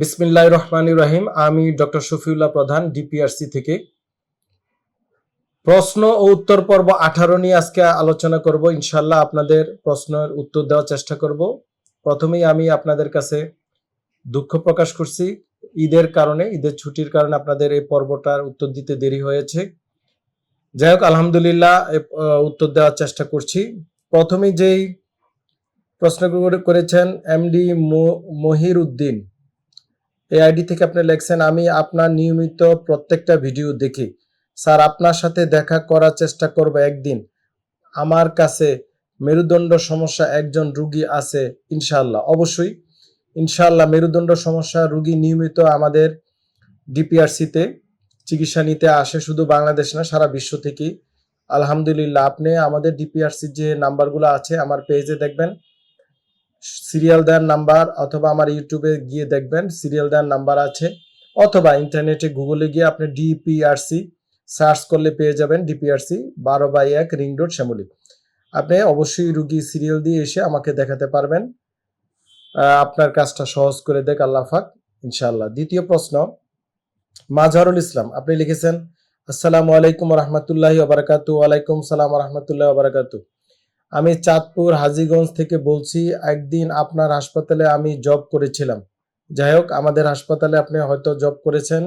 বিসমিল্লাহ রহমান রহিম। আমি ডক্টর শফিউল্লাহ প্রধান, ডিপিআরসি থেকে। প্রশ্ন ও উত্তর পর্ব আঠারো নিয়ে আজকে আলোচনা করব। ইনশাল্লাহ আপনাদের প্রশ্নের উত্তর দেওয়ার চেষ্টা করব। প্রথমেই আমি আপনাদের কাছে দুঃখ প্রকাশ করছি। ঈদের কারণে, ঈদের ছুটির কারণে আপনাদের এই পর্বটার উত্তর দিতে দেরি হয়েছে। যাই হোক, আলহামদুলিল্লাহ উত্তর দেওয়ার চেষ্টা করছি। প্রথমেই যেই প্রশ্নগুলো করেছেন, এমডি মহির উদ্দিন এই আইডি থেকে আপনি লেখছেন, আমি আপনার নিয়মিত প্রত্যেকটা ভিডিও দেখি। স্যার, আপনার সাথে দেখা করার চেষ্টা করব একদিন। আমার কাছে মেরুদণ্ড সমস্যা একজন রুগী আছে ইনশাল্লাহ অবশ্যই ইনশাল্লাহ মেরুদণ্ড সমস্যা রুগী নিয়মিত আমাদের ডিপিআরসিতে চিকিৎসা নিতে আসে, শুধু বাংলাদেশ না, সারা বিশ্ব থেকেই। আলহামদুলিল্লাহ, আপনি আমাদের ডিপিআরসির যে নাম্বারগুলো আছে, আমার পেজে দেখবেন। সিরিয়াল দেওয়ার নাম্বার অথবা আমার ইউটিউবে গিয়ে দেখবেন, সিরিয়াল দেওয়ার নাম্বার আছে। অথবা ইন্টারনেটে গুগলে গিয়ে আপনি ডিপিআরসি সার্চ করলে পেয়ে যাবেন, ডিপিআরসি বারো বাই এক রিং রোড শ্যামলী। আপনি অবশ্যই রুগী সিরিয়াল দিয়ে এসে আমাকে দেখাতে পারবেন। আপনার কাজটা সহজ করে দেখ, আল্লাহ ফাক ইনশাআল্লাহ। দ্বিতীয় প্রশ্ন, মাজহারুল ইসলাম, আপনি লিখেছেন, আসসালামু আলাইকুম রহমতুল্লাহি ওবরাকাতু ওয়ালাইকুম সালাম রহমতুল্লাহ ওবরাকাতু আমি চাঁদপুর, হাজীগঞ্জ থেকে বলছি, একদিন আপনার হাসপাতালে আমি জব করেছিলাম। যাই হোক, আমাদের হাসপাতালে আপনি হয়তো জব করেছেন।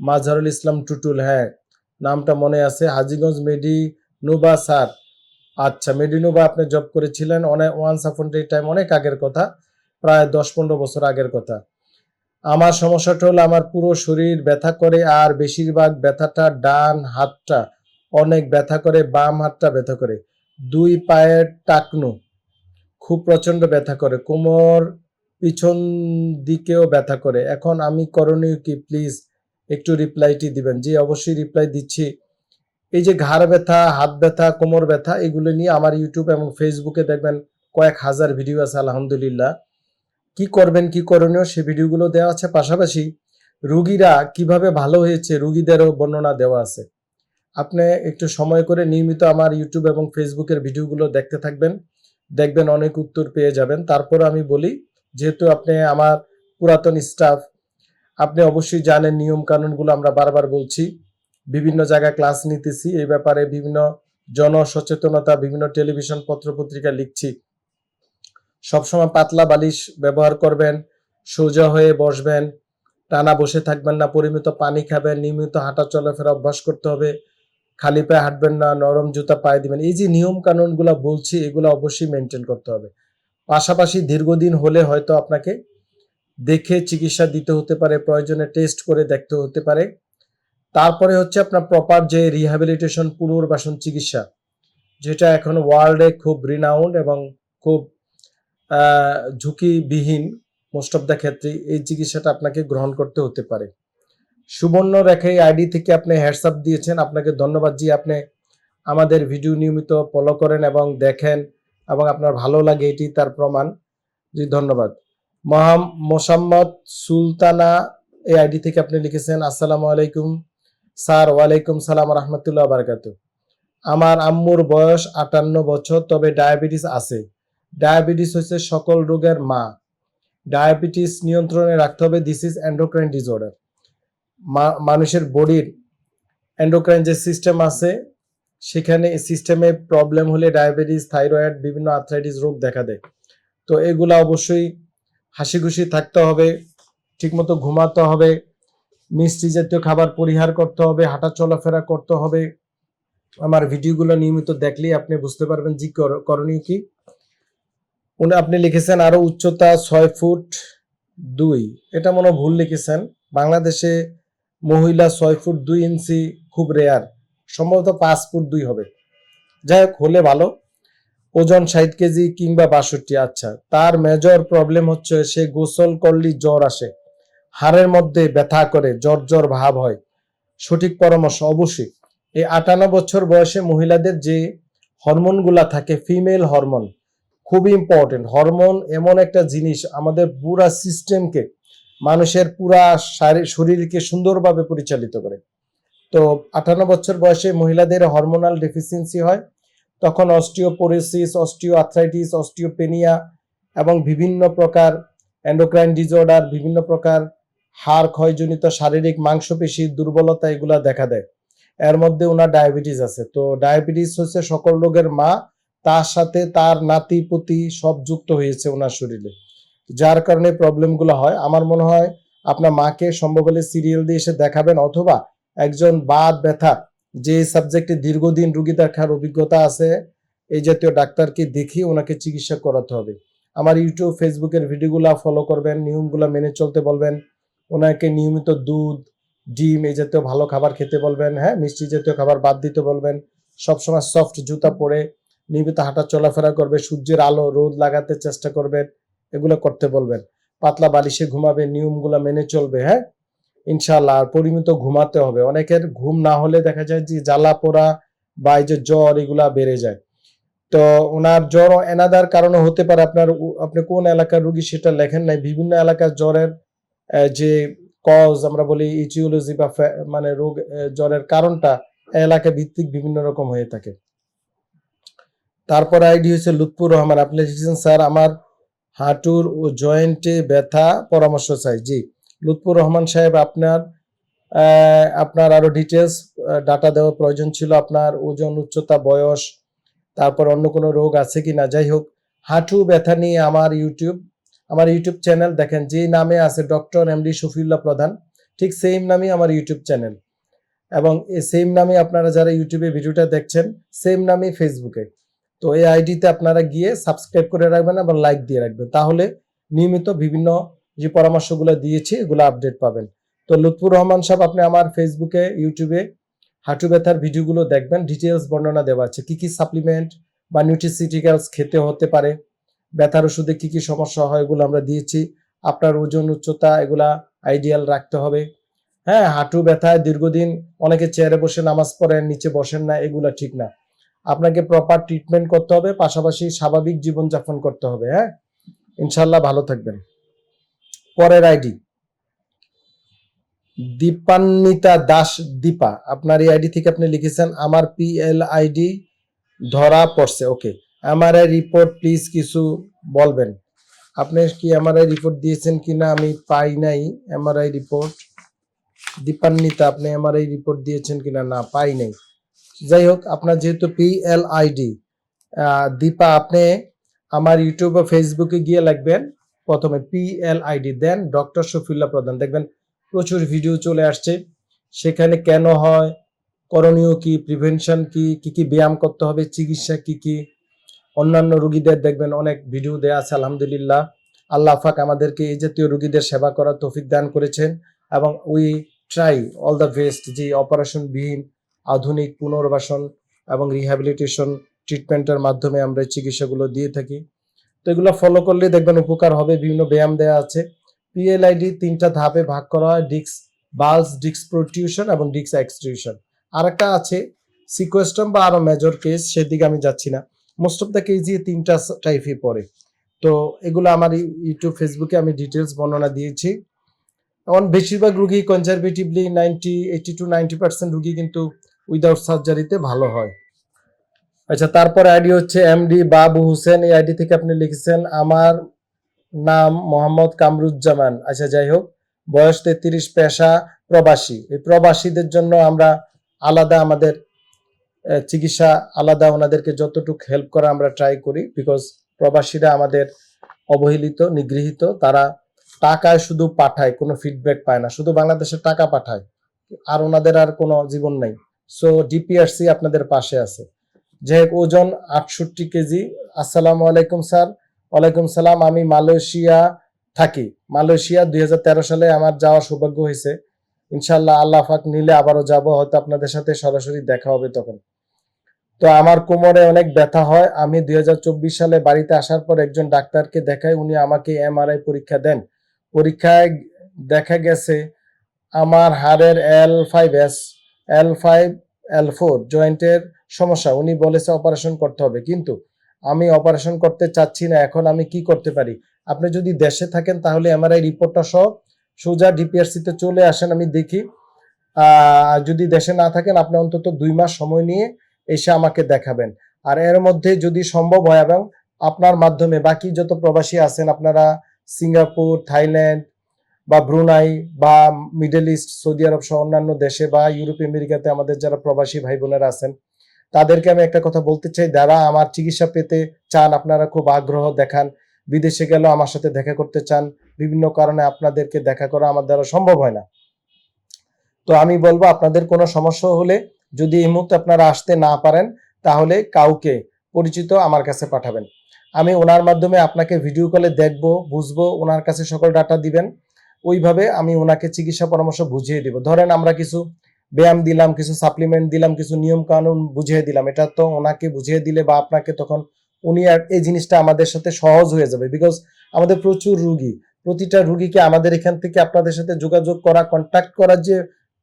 মাজহারুল ইসলাম টুটুল হ্যাঁ নামটা মনে আছে। হাজীগঞ্জ মেডি নুবা স্যার। আচ্ছা মেডিনোবা আপনি জব করেছিলেন, অনেক ওয়ান্স আপন টাইম অনেক আগের কথা, প্রায় দশ পনেরো বছর আগের কথা। আমার সমস্যাটা হলো, আমার পুরো শরীর ব্যথা করে, আর বেশিরভাগ ব্যথাটা ডান হাতটা, অনেক ব্যথা করে, বাম হাতটা ব্যথা করে। দুই পায়ের টাকনো। খুব প্রচণ্ড ব্যথা করে। কোমর পিছন দিকেও ব্যথা করে। এখন আমি করণীয় কি? প্লিজ একটু রিপ্লাইটি দিবেন। জি, অবশ্যই রিপ্লাই দিচ্ছি। এই যে ঘাড় ব্যথা, হাত ব্যথা, কোমর ব্যথা, এগুলো নিয়ে আমার ইউটিউব এবং ফেসবুকে দেখবেন কয়েক হাজার ভিডিও আছে, আলহামদুলিল্লাহ। কি করবেন, কি করণীয়, সে ভিডিওগুলো দেওয়া আছে। পাশাপাশি রুগীরা কীভাবে ভালো হয়েছে, রুগীদেরও বর্ণনা দেওয়া আছে। আপনি একটু সময় করে নিয়মিত আমার ইউটিউব এবং ফেসবুকের ভিডিওগুলো দেখতে থাকবেন। দেখবেন অনেক উত্তর পেয়ে যাবেন। তারপর আমি বলি, যেহেতু আপনি আমার পুরাতন স্টাফ আপনি অবশ্যই জানেন নিয়ম কানুনগুলো আমরা বারবার বলছি। বিভিন্ন জায়গায় ক্লাস নিতেছি, এই ব্যাপারে বিভিন্ন জনসচেতনতা, বিভিন্ন টেলিভিশন পত্রপত্রিকা লিখছি। সবসময় পাতলা বালিশ ব্যবহার করবেন, সোজা হয়ে বসবেন, টানা বসে থাকবেন না, পরিমিত পানি খাবেন, নিয়মিত হাঁটা চলাফেরা অভ্যাস করতে হবে। খালি পায়ে হাঁটবেন না, নরম জুতা পায়ে দিবেন। এই যে নিয়ম কানুনগুলো বলছি, এগুলো অবশ্যই মেনটেন করতে হবে। পাশাপাশি দীর্ঘদিন হলে হয়তো আপনাকে দেখে চিকিৎসা দিতে হতে পারে, প্রয়োজনে টেস্ট করে দেখতে হতে পারে। তারপরে হচ্ছে আপনার প্রপার যে রিহ্যাবিলিটেশন পুনর্বাসন চিকিৎসা, যেটা এখন ওয়ার্ল্ডে খুব রিনাউন্ড এবং খুব ঝুঁকিবিহীন মোস্ট অফ দ্য ক্ষেত্রে এই চিকিৎসাটা আপনাকে গ্রহণ করতে হতে পারে। সুবর্ণ রেখে আইডি থেকে আপনি হোয়াটসঅ্যাপ দিয়েছেন। আপনাকে ধন্যবাদ জি। আপনি আমাদের ভিডিও নিয়মিত ফলো করেন এবং দেখেন এবং আপনার ভালো লাগে এটি, তার প্রমাণ। জি, ধন্যবাদ। মহাম মোসাম্মদ সুলতানা এই আইডি থেকে আপনি লিখেছেন, আসসালামু আলাইকুম স্যার, ওয়ালাইকুম সালাম রহমতুল্লাহ বারকাতু আমার আম্মুর বয়স আটান্ন বছর, তবে ডায়াবেটিস আছে। ডায়াবেটিস হচ্ছে সকল রোগের মা। ডায়াবেটিস নিয়ন্ত্রণে রাখতে হবে। দিস ইজ এন্ডোক্রাইন ডিসঅর্ডার মানুষের বডির এন্ডোক্রাইন যে সিস্টেম আছে, সেখানে সিস্টেমে প্রবলেম হলে ডায়াবেটিস থাইরয়েড বিভিন্ন আর্থ্রাইটিস রোগ দেখা দেয়। তো এগুলা অবশ্যই হাসি খুশি থাকতে হবে, ঠিকমতো ঘুমাতে হবে, মিষ্টি জাতীয় খাবার পরিহার করতে হবে, হাঁটা চলাফেরা করতে হবে। আমার ভিডিওগুলো নিয়মিত দেখলেই আপনি বুঝতে পারবেন জি করণীয় কি। উনি, আপনি লিখেছেন আরও উচ্চতা ছয় ফুট দুই। এটা মনে ভুল লিখেছেন। বাংলাদেশে মহিলা ছয় ফুট দুই ইঞ্চি, খুব রেয়ার সম্ভবত পাঁচ ফুট দুই হবে। যাই হোক, হলে ভালো। ওজন ষাট কেজি কিংবা বাষট্টি আচ্ছা। তার মেজর প্রবলেম হচ্ছে সে গোসল করলে জ্বর আসে। হাড়ের মধ্যে ব্যথা করে, জ্বর জ্বর ভাব হয়। সঠিক পরামর্শ অবশ্যই। এই আটান্ন বছর বয়সে মহিলাদের যে হরমোনগুলা থাকে ফিমেল হরমোন খুব ইম্পর্টেন্ট হরমোন এমন একটা জিনিস, আমাদের পুরা সিস্টেমকে মানুষের পুরা শারী- শরীরকে সুন্দরভাবে পরিচালিত করে। তো আটান্ন বছর বয়সে মহিলাদের হরমোনাল ডেফিসিয়েন্সি হয়। তখন অস্টিওপোরোসিস অস্টিও আর্থ্রাইটিস অস্টিওপেনিয়া এবং বিভিন্ন প্রকার অ্যান্ডোক্রাইন ডিসঅর্ডার বিভিন্ন প্রকার হাড় ক্ষয়জনিত শারীরিক মাংসপেশির দুর্বলতা এগুলা দেখা দেয়। এর মধ্যে ওনার ডায়াবেটিস আছে। তো ডায়াবেটিস হচ্ছে সকল রোগের মা, তার সাথে তার নাতি, পুতি সব যুক্ত হয়েছে ওনার শরীরে। যার কারণে প্রবলেমগুলো হয়। আমার মনে হয় আপনার মাকে সম্ভব হলে সিরিয়াল দিয়ে এসে দেখাবেন অথবা একজন বাদ ব্যথা, যে সাবজেক্টে দীর্ঘদিন রুগী দেখার অভিজ্ঞতা আছে, এই জাতীয় ডাক্তারকে দেখিয়ে ওনাকে চিকিৎসা করাতে হবে। আমার ইউটিউব ফেসবুকের ভিডিওগুলো ফলো করবেন, নিয়মগুলো মেনে চলতে বলবেন, ওনাকে নিয়মিত দুধ, ডিম এই জাতীয় ভালো খাবার খেতে বলবেন হ্যাঁ মিষ্টি জাতীয় খাবার বাদ দিতে বলবেন, সবসময় সফট জুতা পরে নিয়মিত হাঁটা চলাফেরা করবে, সূর্যের আলো রোদ লাগাতে চেষ্টা করবেন এগুলো করতে বলবেন। পাতলা বালিশে ঘুমাবে, নিয়মগুলো মেনে চলবে হ্যাঁ? ইনশাল্লাহ আর পরিমিত ঘুমাতে হবে। অনেকের ঘুম না হলে দেখা যায় যে জ্বালা পোড়া বা এই যে জ্বর, এগুলা বেড়ে যায়। তো ওনার জ্বর এনাদার কারণে হতে পারে, আপনার আপনি কোন এলাকার রুগী সেটা লেখেন নাই। বিভিন্ন এলাকার জ্বরের যে কজ, আমরা বলি ইচিওলজি বা মানে রোগ জ্বরের কারণটা এলাকা ভিত্তিক বিভিন্ন রকম হয়ে থাকে। তারপর আইডি হচ্ছে লুৎফুর রহমান। আপনি লিখেছেন, স্যার, আমার হাঁটুর ও জয়েন্টে ব্যথা পরামর্শ চাই। জি, লুৎফুর রহমান সাহেব, আপনার আপনার আরও ডিটেলস ডাটা দেওয়ার প্রয়োজন ছিল। আপনার ওজন, উচ্চতা, বয়স, তারপর অন্য কোনো রোগ আছে কি না? যাই হোক, হাঁটু ব্যথা নিয়ে আমার ইউটিউব আমার ইউটিউব চ্যানেল দেখেন, যে নামে আছে ডক্টর এমডি শফিউল্লাহ প্রধান, ঠিক সেম নামই আমার ইউটিউব চ্যানেল এবং সেম নামে আপনারা যারা ইউটিউবে ভিডিওটা দেখছেন সেম নামে ফেসবুকে তো এই আইডিতে আপনারা গিয়ে সাবস্ক্রাইব করে রাখবেন এবং লাইক দিয়ে রাখবেন। তাহলে নিয়মিত বিভিন্ন যে পরামর্শগুলো দিয়েছি, এগুলো আপডেট পাবেন। তো লুৎফুর রহমান সাহেব, আপনি আমার ফেসবুকে ইউটিউবে হাঁটু ব্যথার ভিডিওগুলো দেখবেন। ডিটেলস বর্ণনা দেওয়া আছে। কি কি সাপ্লিমেন্ট বা নিউট্রিসিটিক্যালস খেতে হতে পারে, ব্যথার ওষুধে কি কি সমস্যা হয়, এগুলো আমরা দিয়েছি। আপনার ওজন উচ্চতা, এগুলা আইডিয়াল রাখতে হবে। হ্যাঁ হাঁটু ব্যথায় দীর্ঘদিন অনেকে চেয়ারে বসে নামাজ পড়েন, নিচে বসেন না, এগুলা ঠিক না। আপনাকে প্রপার ট্রিটমেন্ট করতে হবে, পাশাপাশি স্বাভাবিক জীবনযাপন করতে হবে হ্যাঁ? ইনশাল্লাহ ভালো থাকবেন। পরের আইডি দীপান্বিতা দাস দীপা, আপনার এই আইডি থেকে আপনি লিখেছেন, আমার পিএল আইডি ধরা পড়ছে ওকে এমআরআই রিপোর্ট প্লিজ কিছু বলবেন। আপনি কি এমআরআই রিপোর্ট দিয়েছেন কিনা আমি পাই নাই এমআরআই রিপোর্ট দীপান্বিতা, আপনি এমআরআই রিপোর্ট দিয়েছেন কিনা না, পাই নাই। যাই হোক আপনার যেহেতু পিএল আইডি দীপা, আপনি আমার ইউটিউব বা ফেসবুকে গিয়ে লিখবেন, প্রথমে পিএল আইডি দেন ডক্টর শফিউল্লাহ প্রধান। দেখবেন প্রচুর ভিডিও চলে আসছে। সেখানে কেন হয়, করণীয় কি প্রিভেনশন কি কি কি ব্যায়াম করতে হবে, চিকিৎসা কি কি, অন্যান্য রুগীদের দেখবেন অনেক ভিডিও দেয়া আছে, আলহামদুলিল্লাহ। আল্লাহ পাক আমাদেরকে এই জাতীয় রুগীদের সেবা করার তৌফিক দান করেছেন এবং we try all the best যে অপারেশন বিহীন আধুনিক পুনর্বাসন এবং রিহ্যাবিলিটেশন ট্রিটমেন্টের মাধ্যমে আমরা চিকিৎসাগুলো দিয়ে থাকি। তো এগুলো ফলো করলে দেখবেন উপকার হবে, বিভিন্ন ব্যায়াম দেওয়া আছে। পিএলআইডি তিনটা ধাপে ভাগ করা হয় ডিক্স বালস ডিক্স প্রোটিউশন এবং ডিক্স এক্সট্রিউশন আর একটা আছে সিকোয়েস্টম বা আরও মেজর কেস সেদিকে আমি যাচ্ছি না। মোস্ট অফ দ্য কেস তিনটা টাইপই পড়ে। তো এগুলো আমার ইউটিউব ফেসবুকে আমি ডিটেলস বর্ণনা দিয়েছি। এখন বেশিরভাগ রুগী conservatively ninety eighty to ninety percent রুগী কিন্তু উইদাউট সার্জারিতে ভালো হয়। আচ্ছা তারপর আইডি হচ্ছে এমডি বাবু হোসেন, এই আইডি থেকে আপনি লিখেছেন, আমার নাম মোহাম্মদ কামরুজ্জামান। আচ্ছা যাই হোক, বয়স তেত্রিশ, পেশা প্রবাসী। এই প্রবাসীদের জন্য আমরা আলাদা আমাদের চিকিৎসা আলাদা ওনাদেরকে যতটুকু হেল্প করা আমরা ট্রাই করি বিকজ প্রবাসীরা আমাদের অবহেলিত, নিগৃহীত, তারা টাকায় শুধু পাঠায়, কোনো ফিডব্যাক পায় না, শুধু বাংলাদেশে টাকা পাঠায়, আর ওনাদের আর কোনো জীবন নাই। সো ডিপিআরসি আপনাদের পাশে আছে। যাই ওজন আটষট্টি কেজি। আসসালামু আলাইকুম, স্যার। ওয়ালাইকুম সালাম, আমি মালয়েশিয়া থাকি। মালয়েশিয়া দুই হাজার তেরো সালে আমার যাওয়ার সৌভাগ্য হয়েছে। ইনশাল্লাহ আল্লাহ পাক নিলে আবারও যাব, হয়তো আপনাদের সাথে সরাসরি দেখা হবে তখন। তো আমার কোমরে অনেক ব্যথা হয়। আমি দুই হাজার চব্বিশ সালে বাড়িতে আসার পর একজন ডাক্তারকে দেখাই, উনি আমাকে এমআরআই পরীক্ষা দেন। পরীক্ষায় দেখা গেছে, আমার হাড়ের L five S L five L four জয়েন্টের সমস্যা, উনি বলেছে অপারেশন করতে হবে। কিন্তু আমি অপারেশন করতে চাচ্ছি না, এখন আমি কি করতে পারি? আপনি যদি দেশে থাকেন, তাহলে এমআরআই রিপোর্টটা সহ সোজা ডিপিআরসি তে চলে আসেন, আমি দেখি। যদি দেশে না থাকেন, আপনি অন্তত দুই মাস সময় নিয়ে এসে আমাকে দেখাবেন। আর এর মধ্যে যদি সম্ভব হয় এবং আপনার মাধ্যমে, বাকি যত প্রবাসী আছেন, আপনারা সিঙ্গাপুর, থাইল্যান্ড বা ব্রুনাই বা মিডল ইস্ট, সৌদি আরব সহ অন্যান্য দেশে বা ইউরোপ, আমেরিকাতে আমাদের যারা প্রবাসী ভাই বোনেরা আছেন, তাদেরকে আমি একটা কথা বলতে চাই। যারা আমার চিকিৎসা পেতে চান, আপনারা খুব আগ্রহ দেখান। বিদেশে গেলেও আমার সাথে দেখা করতে চান। বিভিন্ন কারণে আপনাদেরকে দেখা করা আমার দ্বারা সম্ভব হয় না। তো আমি বলব, আপনাদের কোনো সমস্যা হলে যদি এই মুহূর্তে আপনারা আসতে না পারেন, তাহলে কাউকে পরিচিত আমার কাছে পাঠাবেন। আমি ওনার মাধ্যমে আপনাকে ভিডিও কলে দেখব, বুঝব, ওনার কাছে সকল ডাটা দিবেন। ওইভাবে আমি ওনাকে চিকিৎসা পরামর্শ বুঝিয়ে দিব। ধরেন আমরা কিছু ব্যায়াম দিলাম, কিছু সাপ্লিমেন্ট দিলাম, কিছু নিয়ম কানুন বুঝিয়ে দিলাম, এটা তো ওনাকে বুঝিয়ে দিলে বা আপনাকে তখন উনি আর এই জিনিসটা আমাদের সাথে সহজ হয়ে যাবে। বিকজ আমাদের প্রচুর রুগী, প্রতিটা রুগীকে আমাদের এখান থেকে আপনাদের সাথে যোগাযোগ করা কন্ট্যাক্ট করার যে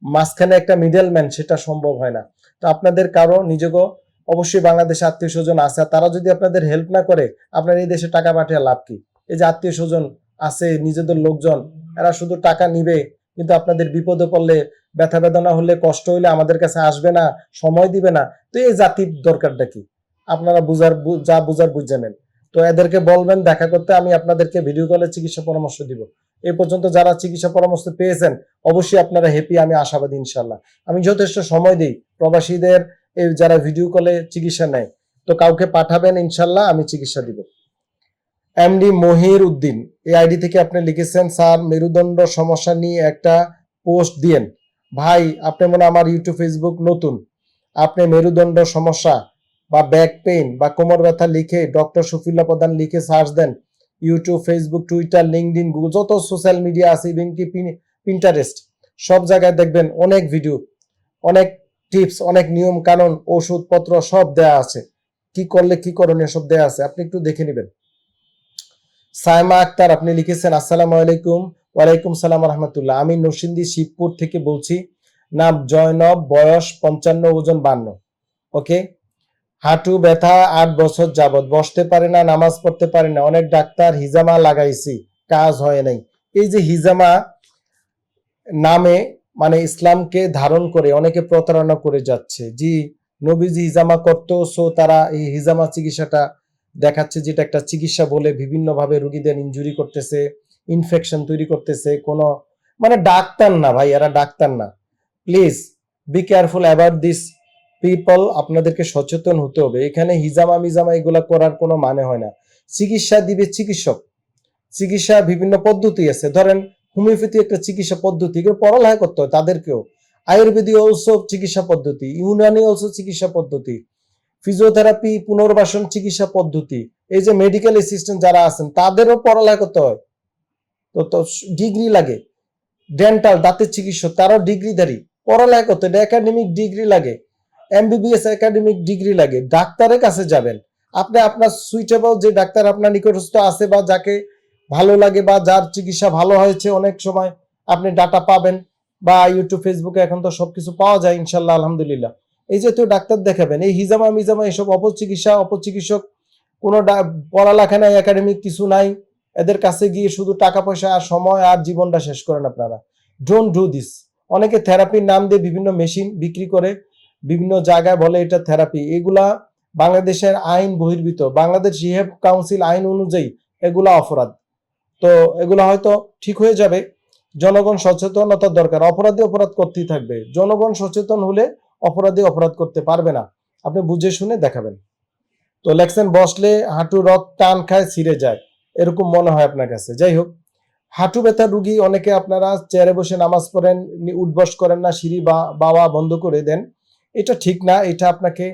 মাঝখানে একটা মিডলম্যান সেটা সম্ভব হয় না। তো আপনাদের কারও নিজেকে অবশ্যই বাংলাদেশে আত্মীয় স্বজন আছে তারা যদি আপনাদের হেল্প না করে, আপনার এই দেশে টাকা পাঠিয়ে লাভ কি? এই যে আত্মীয় স্বজন আছে, নিজেদের লোকজন এরা শুধু টাকা নিবে, কিন্তু আপনাদের বিপদে পড়লে, ব্যথা বেদনা হলে, কষ্ট হলে আমাদের কাছে আসবে না, সময় দিবে না। তো এই জাতির দরকারটা কি? আপনারা বুঝার যা বুঝার বুঝে নেন। তো এদেরকে বলবেন, দেখা করতে আমি আপনাদেরকে ভিডিও কলে চিকিৎসা পরামর্শ দিব। এই পর্যন্ত যারা চিকিৎসা পরামর্শ পেয়েছেন, অবশ্যই আপনারা হ্যাপি আমি আশাবাদী ইনশাল্লাহ আমি যথেষ্ট সময় দিই প্রবাসীদের, এই যারা ভিডিও কলে চিকিৎসা নেয়। তো কাউকে পাঠাবেন ইনশাল্লাহ আমি চিকিৎসা দিব। এমডি মহির উদ্দিন। এই আইডি থেকে আপনি লিখেছেন, স্যার, মেরুদণ্ড সমস্যা নিয়ে একটা পোস্ট দিয়েন। ভাই, আপনি মনে আমার ইউটিউব ফেসবুক নতুন। আপনি মেরুদণ্ড সমস্যা বা ব্যাক পেইন বা কোমর ব্যথা লিখে ডক্টর শফিউল্লাহ প্রধান লিখে সার্চ দেন। YouTube Facebook Twitter LinkedIn Google যত সোশ্যাল মিডিয়া আছে ইভেন কি পিন্টারেস্ট সব জায়গায় দেখবেন অনেক ভিডিও অনেক টিপস অনেক নিয়ম কানুন ওষুধপত্র সব দেয়া আছে। কি করলে কি করণীয় সব দেয়া আছে, আপনি একটু দেখে নেবেন। সাইমা আক্তার, আপনি লিখেছেন, আসসালামু আলাইকুম, ওয়ালাইকুম সালাম রহমতুল্লাহ। আমি নরসিংদী, শিবপুর থেকে বলছি, নাম জয়নব, বয়স পঞ্চান্ন, ওজন বান্ন। ওকে? হাঁটু ব্যথা আট বছর যাবত বসতে পারে না, নামাজ পড়তে পারে না। অনেক ডাক্তার হিজামা লাগাইছি, কাজ হয় নাই। এই যে হিজামা নামে মানে ইসলামকে ধারণ করে, অনেকে প্রতারণা করে যাচ্ছে। জি, নবীজি হিজামা করতো, সো তারা এই হিজামা চিকিৎসাটা দেখাচ্ছে যেটা একটা চিকিৎসা বলে বিভিন্নভাবে রুগীদের ইনজুরি করতেছে ইনফেকশন তৈরি করতেছে, কোনো মানে ডাক্তার না ভাই, এরা ডাক্তার না। Please be careful about this people আপনাদেরকে সচেতন হতে হবে। এখানে হিজামা মিজামা এগুলা করার কোনো মানে হয় না। চিকিৎসা দিবে চিকিৎসক। চিকিৎসা বিভিন্ন পদ্ধতি আছে। ধরেন, হোমিওপ্যাথি একটা চিকিৎসা পদ্ধতি, এগুলো পড়ালেখা করতে হয় তাদেরকেও। আয়ুর্বেদিক অলসো চিকিৎসা পদ্ধতি, ইউনানি অলসো চিকিৎসা পদ্ধতি। ফিজিওথেরাপি, পুনর্বাসন চিকিৎসা পদ্ধতি, এই যে মেডিকেল অ্যাসিস্ট্যান্ট যারা আছেন, তাদেরও পড়ালেখা করতে হয়। তো তো ডিগ্রি লাগে। ডেন্টাল দাঁতের চিকিৎসক তারাও ডিগ্রিধারী। পড়ালেখা করতে একাডেমিক ডিগ্রি লাগে। এমবিবিএস একাডেমিক ডিগ্রি লাগে। ডাক্তারের কাছে যাবেন। আপনি আপনার সুইটেবল যে ডাক্তার আপনার নিকটস্থ আছে বা যাকে ভালো লাগে বা যার চিকিৎসা ভালো হয়েছে অনেক সময়, আপনি ডাটা পাবেন। বা ইউটিউব ফেসবুকে এখন তো সবকিছু পাওয়া যায়, ইনশাল্লাহ, আলহামদুলিল্লাহ। এই জাতীয় ডাক্তার দেখাবেন, এই হিজামা মিজামা এসব অপচিকিৎসা অপচিকিৎসক কোনো পড়ালেখা নাই একাডেমিক কিছু নাই, এদের কাছে গিয়ে শুধু টাকা পয়সা আর সময় আর জীবনটা শেষ করেন আপনারা। ডোন্ট ডু দিস অনেকে থেরাপির নাম দিয়ে বিভিন্ন মেশিন বিক্রি করে, বিভিন্ন জায়গায় বলে এটা থেরাপি এগুলা বাংলাদেশের আইন বহির্ভূত। বাংলাদেশ রিহেব কাউন্সিল আইন অনুযায়ী এগুলা অপরাধ। তো এগুলো হয়তো ঠিক হয়ে যাবে। জনগণ সচেতনতার দরকার। অপরাধী অপরাধ করতেই থাকবে। জনগণ সচেতন হলে অপরাধী অপরাধ করতে পারবে না। আপনি বুঝে শুনে দেখাবেন। তো লেখছেন, বসলে হাঁটু রক টান খায়, ছিঁড়ে যায়। এরকম মনে হয় আপনার কাছে। যাই হোক, হাঁটু ব্যথা রুগী অনেকে আপনারা চেয়ারে বসে নামাজ পড়েন উঠবস করেন না, সিঁড়ি বা বাবা বন্ধ করে দেন। এটা ঠিক না, এটা আপনাকে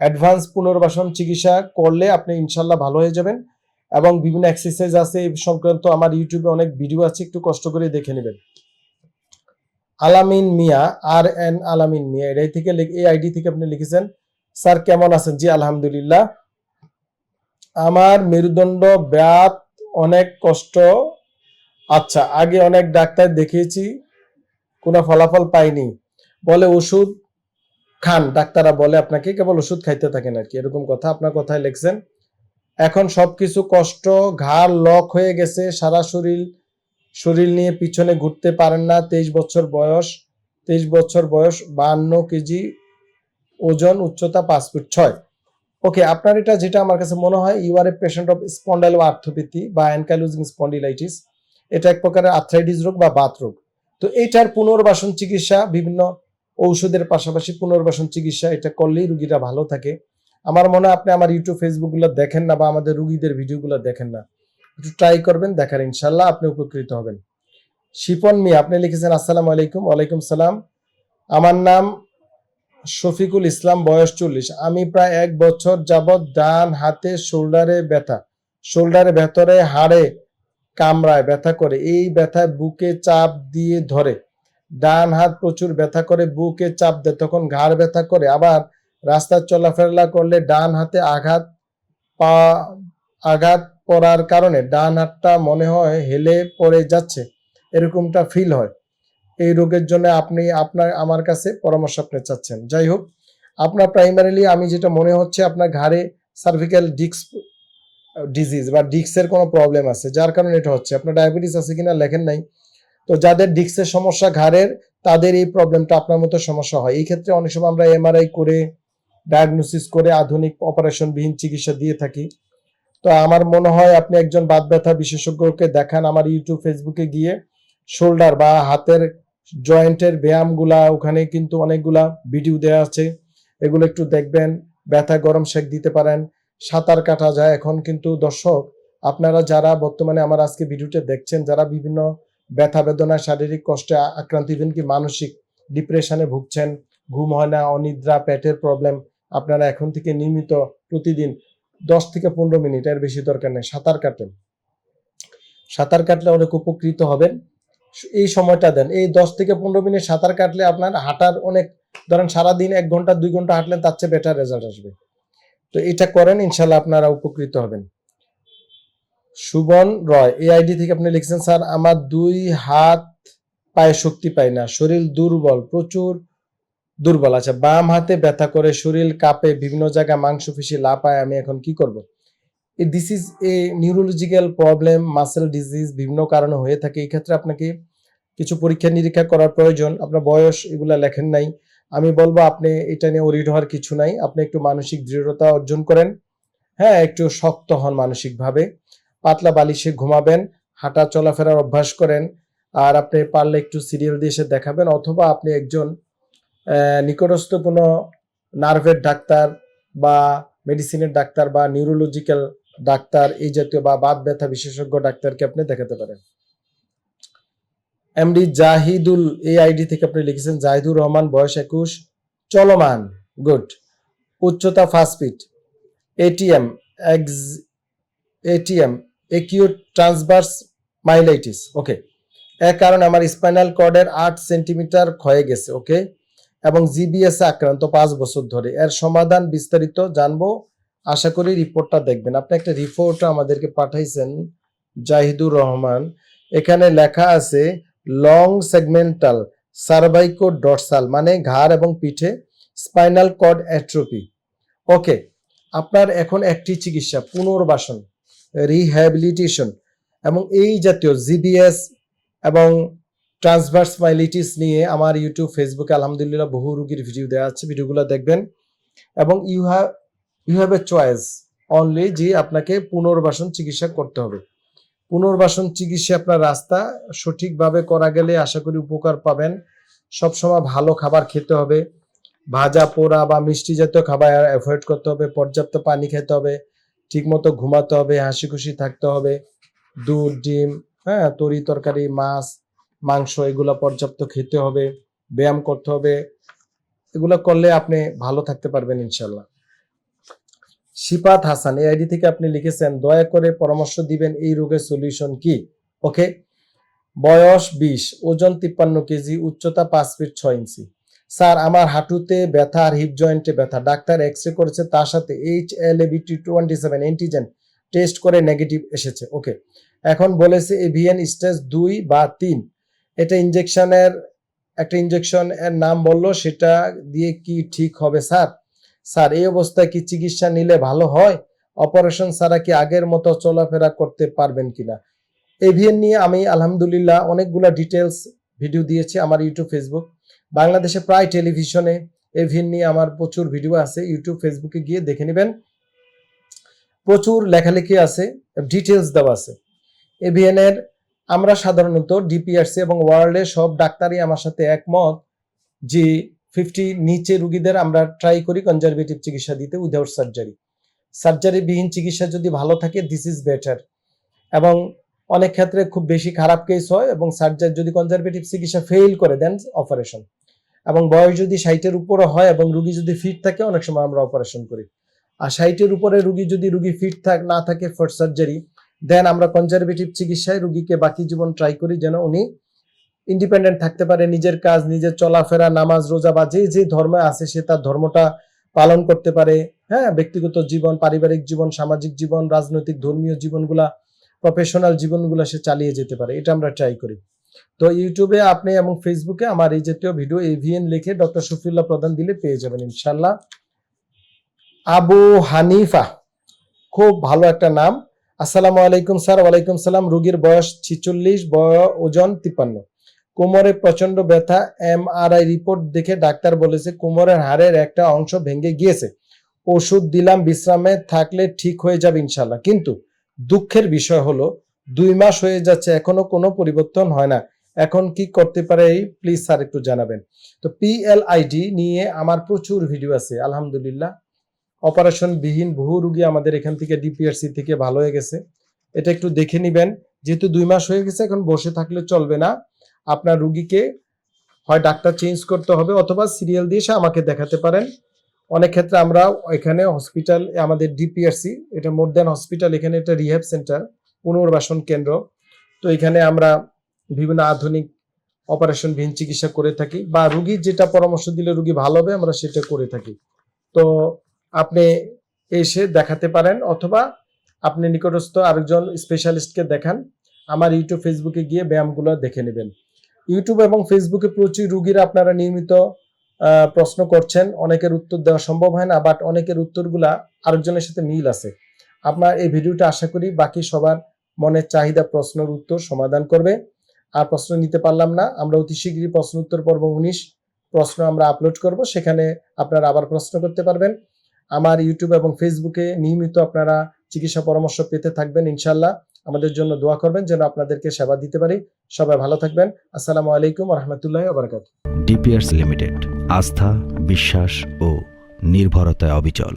অ্যাডভান্স পুনর্বাসন চিকিৎসা করলে আপনি ইনশাল্লাহ ভালো হয়ে যাবেন। এবং বিভিন্ন এক্সারসাইজ আছে, এই সংক্রান্ত আমার ইউটিউবে অনেক ভিডিও আছে, একটু কষ্ট করে দেখে নেবেন। আলামিন মিয়া, আর এন আলামিন মিয়া, এটাই থেকে এই আইডি থেকে আপনি লিখেছেন। স্যার, কেমন আছেন? জি, আলহামদুলিল্লাহ। আমার মেরুদণ্ড ব্যাত অনেক কষ্ট। আচ্ছা আগে অনেক ডাক্তার দেখিয়েছি, কোনো ফলাফল পাইনি। বলে ওষুধ খান, ডাক্তাররা বলে আপনাকে, কেবল ওষুধ খাইতে থাকেন আর কি, এরকম কথা আপনার কথায় লিখছেন। এখন সবকিছু কষ্ট, ঘাড় লক হয়ে গেছে, সারা শরীর শরীর নিয়ে পিছনে ঘুরতে পারেন না। তেইশ বছর বয়স, তেইশ বছর বয়স বান্ন কেজি ওজন, উচ্চতা পাঁচ ফুট ছয়। ওকে, আপনার এটা যেটা আমার কাছে মনে হয় you are a patient of spondyloarthropathy বা অ্যানকালুজিং স্পন্ডিলাইটিস এটা এক প্রকারের আর্থ্রাইটিস রোগ বা বাত রোগ। তো এইটার পুনর্বাসন চিকিৎসা, বিভিন্ন ঔষধের পাশাপাশি পুনর্বাসন চিকিৎসা এটা করলেই রুগীরা ভালো থাকে। আমার মনে হয় আপনি আমার ইউটিউব ফেসবুকগুলো দেখেন না বা আমাদের রুগীদের ভিডিওগুলো দেখেন না। একটু ট্রাই করবেন, দেখার ইনশাল্লাহ আপনি উপকৃত হবেন। শিপন মিয়া, আপনি লিখেছেন, আসসালামু আলাইকুম। ওয়ালাইকুম সালাম। আমার নাম শফিকুল ইসলাম, বয়স চল্লিশ। আমি প্রায় এক বছর যাবৎ ডান হাতে শোল্ডারে ব্যথা, শোল্ডারে ভেতরে হাড়ে কামড়ায় ব্যথা করে। এই ব্যথায় বুকে চাপ দিয়ে ধরে। ডান হাত প্রচুর ব্যথা করে, বুকে চাপ দেয়, তখন ঘাড় ব্যথা করে। আবার রাস্তায় চলাফেরা করলে ডান হাতে আঘাত পা, আঘাত পড়ার কারণে ডান হাতটা মনে হয় হেলে পড়ে যাচ্ছে, এরকমটা ফিল হয়। এই রোগের জন্য আপনি আপনার, আমার কাছে পরামর্শ আপনি চাচ্ছেন। যাই হোক, আপনার প্রাইমারিলি আমি যেটা মনে হচ্ছে আপনার ঘাড়ে সার্ভিক্যাল ডিক্স ডিজিজ বা ডিক্সের কোনো প্রবলেম আছে, যার কারণে এটা হচ্ছে। আপনার ডায়াবেটিস আছে কিনা লেখেন নাই। তো যাদের ডিক্সের সমস্যা ঘাড়ের, তাদের এই প্রবলেমটা আপনার মতো সমস্যা হয়। এই ক্ষেত্রে অনেক সময় আমরা এমআরআই করে ডায়াগনোসিস করে আধুনিক অপারেশনবিহীন চিকিৎসা দিয়ে থাকি। তো আমার মনে হয় আপনি একজন বাত ব্যথা বিশেষজ্ঞকে দেখান আমার ইউটিউব, ফেসবুকে গিয়ে। শোল্ডার বা হাতের জয়েন্টের ব্যায়ামগুলা, ওখানে কিন্তু অনেকগুলা ভিডিও দেওয়া আছে। এগুলো একটু দেখবেন, ব্যথা গরম শেক দিতে পারেন। সাঁতার কাটা যায় এখন কিন্তু। দর্শক, আপনারা যারা বর্তমানে আমার আজকে ভিডিওটা দেখছেন, যারা বিভিন্ন ব্যথা বেদনা শারীরিক কষ্টে আক্রান্ত ইভেন কি মানসিক ডিপ্রেশনে ভুগছেন, ঘুম হয় না, অনিদ্রা, পেটের প্রবলেম, আপনারা এখন থেকে নিয়মিত প্রতিদিন দশ থেকে পনেরো মিনিট, এর বেশি দরকার নেই। সাঁতার কাটেন। সাঁতার কাটলে অনেক উপকৃত হবেন। এই সময়টা দেন। এই দশ থেকে পনেরো মিনিট সাঁতার কাটলে আপনার হাঁটার অনেক, ধরেন সারাদিন এক ঘণ্টা, দুই ঘণ্টা হাঁটলেন তার চেয়ে বেটার রেজাল্ট আসবে। তো এটা করেন ইনশাল্লাহ আপনারা উপকৃত হবেন। সুবন রয় এই আইডি থেকে আপনি লিখছেন, স্যার, আমার দুই হাত পায়ে শক্তি পাই না। শরীর দুর্বল, প্রচুর দুর্বল। আছে বাম হাতে ব্যথা করে শরীর কাঁপে, বিভিন্ন জায়গায় মাংসপেশি লাপায় আমি এখন কি করব? This is a neurological problem muscle disease বিভিন্ন কারণে হয়ে থাকে। এই ক্ষেত্রে আপনাকে কিছু পরীক্ষা নিরীক্ষা করার প্রয়োজন। আপনার বয়স এগুলা লেখেন নাই। আমি বলব আপনি এটা নিয়ে ওরিড হওয়ার কিছু নাই। আপনি একটু মানসিক দৃঢ়তা অর্জন করেন। হ্যাঁ একটু শক্ত হন মানসিকভাবে। পাতলা বালিশে ঘুমাবেন, হাঁটা চলাফেরার অভ্যাস করেন। আর আপনি পারলে একটু সিরিয়াল দিয়ে এসে দেখাবেন। অথবা আপনি একজন নিকটস্থ কোনো নার্ভের ডাক্তার বা মেডিসিনের ডাক্তার বা নিউরোলজিক্যাল ডাক্তার, এই জাতীয় বা বাত ব্যথা বিশেষজ্ঞ ডাক্তারকে আপনি দেখাতে পারেন। এমডি জাহিদুল এই আইডি থেকে আপনি লিখেছেন, জাহিদুর রহমান, বয়স একুশ, চলমান, গুড, উচ্চতা fast fit, ATM ATM, acute transverse myelitis, okay এর কারণে আমার স্পাইনাল কর্ডের আট সেন্টিমিটার ক্ষয়ে গেছে, ওকে এবং জিবিএস আক্রান্ত পাঁচ বছর ধরে। এর সমাধান বিস্তারিত জানব। আশা করি রিপোর্টটা দেখবেন। আপনি একটা রিপোর্ট আমাদেরকে পাঠাইছেন, জাহিদুর রহমান। এখানে লেখা আছে, লং সেগমেন্টাল সার্ভাইকো ডরসাল মানে ঘাড় এবং পিঠে, স্পাইনাল কর্ড অ্যাট্রোপি। ওকে, আপনার এখন একটি চিকিৎসা, পুনর্বাসন, রিহ্যাবিলিটেশন, এবং এই জাতীয় জিবিএস এবং ট্রান্সভার্স মাইলিটিস নিয়ে আমার ইউটিউব ফেসবুকে আলহামদুলিল্লাহ বহু রুগীর ভিডিও দেওয়া আছে ভিডিওগুলো দেখবেন। এবং you have you have a choice only যে আপনাকে পুনর্বাসন চিকিৎসা করতে হবে। পুনর্বাসন চিকিৎসা আপনার রাস্তা, সঠিকভাবে করা গেলে আশা করি উপকার পাবেন। সবসময় ভালো খাবার খেতে হবে। ভাজা, পোড়া বা মিষ্টি জাতীয় খাবার অ্যাভয়েড করতে হবে। পর্যাপ্ত পানি খেতে হবে। ঠিকমতো ঘুমাতে হবে হাসি খুশি থাকতে হবে। দুধ, ডিম হ্যাঁ তরি তরকারি, মাছ মাংস এগুলো পর্যাপ্ত খেতে হবে, ব্যায়াম করতে হবে, এগুলো করলে আপনি ভালো থাকতে পারবেন ইনশাল্লাহ শিপাত হাসান, এই আইডি থেকে আপনি লিখেছেন, দয়া করে পরামর্শ দিবেন এই রোগের সলিউশন কি? ওকে বয়স বিশ, ওজন তিপ্পান্ন কেজি, উচ্চতা পাঁচ ফিট ছয় ইঞ্চি। স্যার, আমার হাঁটুতে ব্যথা আর হিপ জয়েন্টে ব্যথা। ডাক্তার এক্স রে করেছে, তার সাথে H L A B twenty seven antigen test করে নেগেটিভ এসেছে। ওকে এখন বলেছে এভিএন স্টেজ দুই বা তিন। এটা ইঞ্জেকশনের একটা ইঞ্জেকশন এর নাম বলল, সেটা দিয়ে কি ঠিক হবে, স্যার? স্যার, এই অবস্থায় কি চিকিৎসা নিলে ভালো হয়? অপারেশন ছাড়া কি আগের মতো চলাফেরা করতে পারবেন কিনা? এভিএন নিয়ে আমি আলহামদুলিল্লাহ অনেকগুলা ডিটেলস ভিডিও দিয়েছি আমার ইউটিউব ফেসবুক বাংলাদেশে প্রায় টেলিভিশনে এভিএন নিয়ে আমার প্রচুর ভিডিও আছে, ইউটিউব ফেসবুকে গিয়ে দেখে নেবেন। প্রচুর লেখালেখি আছে ডিটেলস দেওয়া আছে। এভিএন এর আমরা সাধারণত ডিপিআরসি এবং ওয়ার্ল্ডে সব ডাক্তারই আমার সাথে একমত যে ফিফটি নিচে রুগীদের আমরা ট্রাই করি কনজারভেটিভ চিকিৎসা দিতে উইদাউট সার্জারি সার্জারি বিহীন চিকিৎসা যদি ভালো থাকে দিস ইজ বেটার এবং অনেক ক্ষেত্রে খুব বেশি খারাপ কেস হয় এবং সার্জারি যদি কনজারভেটিভ চিকিৎসা ফেইল করে দেন অপারেশন এবং বয়স যদি ষাটের উপরে হয় এবং রুগী যদি ফিট থাকে, অনেক সময় আমরা অপারেশন করি। আর ষাটের উপরে রুগী যদি, রুগী ফিট থাক, না থাকে ফর সার্জারি দেন আমরা কনজারভেটিভ চিকিৎসায় রুগীকে বাকি জীবন ট্রাই করি যেন উনি ইন্ডিপেন্ডেন্ট থাকতে পারে, নিজের কাজ, নিজের চলাফেরা, নামাজ, রোজা বা যে যে ধর্মে আছে সে তার ধর্মটা পালন করতে পারে। হ্যাঁ ব্যক্তিগত জীবন, পারিবারিক জীবন, সামাজিক জীবন, রাজনৈতিক, ধর্মীয় জীবনগুলা প্রফেশনাল জীবনগুলো সে চালিয়ে যেতে পারে। এটা আমরা ট্রাই করি। তো ইউটিউবে আপনি এবং ফেসবুকে আমার এই জাতীয় ভিডিও এভিএন লিখে ডক্টর শফিউল্লাহ প্রধান দিলে পেয়ে যাবেন ইনশাল্লাহ আবু হানিফা, খুব ভালো একটা নাম। আসসালামু আলাইকুম স্যার, ওয়ালাইকুম সালাম। রোগীর বয়স ছিচল্লিশ, বয় ওজন তিপ্পান্ন। কোমরে প্রচণ্ড ব্যথা, এমআরআই রিপোর্ট দেখে ডাক্তার বলেছে কোমরের হাড়ের একটা অংশ ভেঙে গিয়েছে। ওষুধ দিলাম, বিশ্রামে থাকলে ঠিক হয়ে যাবে ইনশাল্লাহ কিন্তু দুঃখের বিষয় হলো, দুই মাস হয়ে যাচ্ছে, এখনও কোনো পরিবর্তন হয় না। এখন কি করতে পারে এই? প্লিজ স্যার, একটু জানাবেন। তো পিএলআইডি নিয়ে আমার প্রচুর ভিডিও আছে, আলহামদুলিল্লাহ। অপারেশন বিহীন বহু রুগী আমাদের এখান থেকে ডিপিআরসি থেকে ভালো হয়ে গেছে। এটা একটু দেখে নিবেন। যেহেতু দুই মাস হয়ে গেছে, এখন বসে থাকলে চলবে না। আপনার রুগীকে হয় ডাক্তার চেঞ্জ করতে হবে অথবা সিরিয়াল দিয়ে সে আমাকে দেখাতে পারেন। অনেক ক্ষেত্রে আমরা এখানে হসপিটাল আমাদের ডিপিআরসি, এটা মোর দেন হসপিটাল এখানে একটা রিহ্যাব সেন্টার পুনর্বাসন কেন্দ্র। তো এখানে আমরা বিভিন্ন আধুনিক অপারেশন বিহীন চিকিৎসা করে থাকি বা রুগী যেটা পরামর্শ দিলে রুগী ভালো হবে, আমরা সেটা করে থাকি। তো আপনি এসে দেখাতে পারেন অথবা আপনি নিকটস্থ আরেকজন স্পেশালিস্টকে দেখান। আমার ইউটিউব ফেসবুকে গিয়ে ব্যায়ামগুলো দেখে নেবেন। ইউটিউব এবং ফেসবুকে প্রচুর রুগীরা আপনারা নিয়মিত প্রশ্ন করছেন। অনেকের উত্তর দেওয়া সম্ভব হয় না বাট অনেকের উত্তরগুলা আরেকজনের সাথে মিল আছে। আপনার এই ভিডিওটা আশা করি বাকি সবার মনের চাহিদা প্রশ্নের উত্তর সমাধান করবে। আর প্রশ্ন নিতে পারলাম না, আমরা অতি শীঘ্রই প্রশ্ন উত্তর পর্ব উনিশ প্রশ্ন আমরা আপলোড করব। সেখানে আপনারা আবার প্রশ্ন করতে পারবেন। আমার ইউটিউব এবং ফেসবুকে নিয়মিত আপনারা চিকিৎসা পরামর্শ পেতে থাকবেন ইনশাল্লাহ আমাদের জন্য দোয়া করবেন যেন আপনাদেরকে সেবা দিতে পারি। সবাই ভালো থাকবেন। আসসালামু আলাইকুম রহমতুল্লাহ বারকাত ডিপিআরস লিমিটেড, আস্থা, বিশ্বাস ও নির্ভরতায় অবিচল।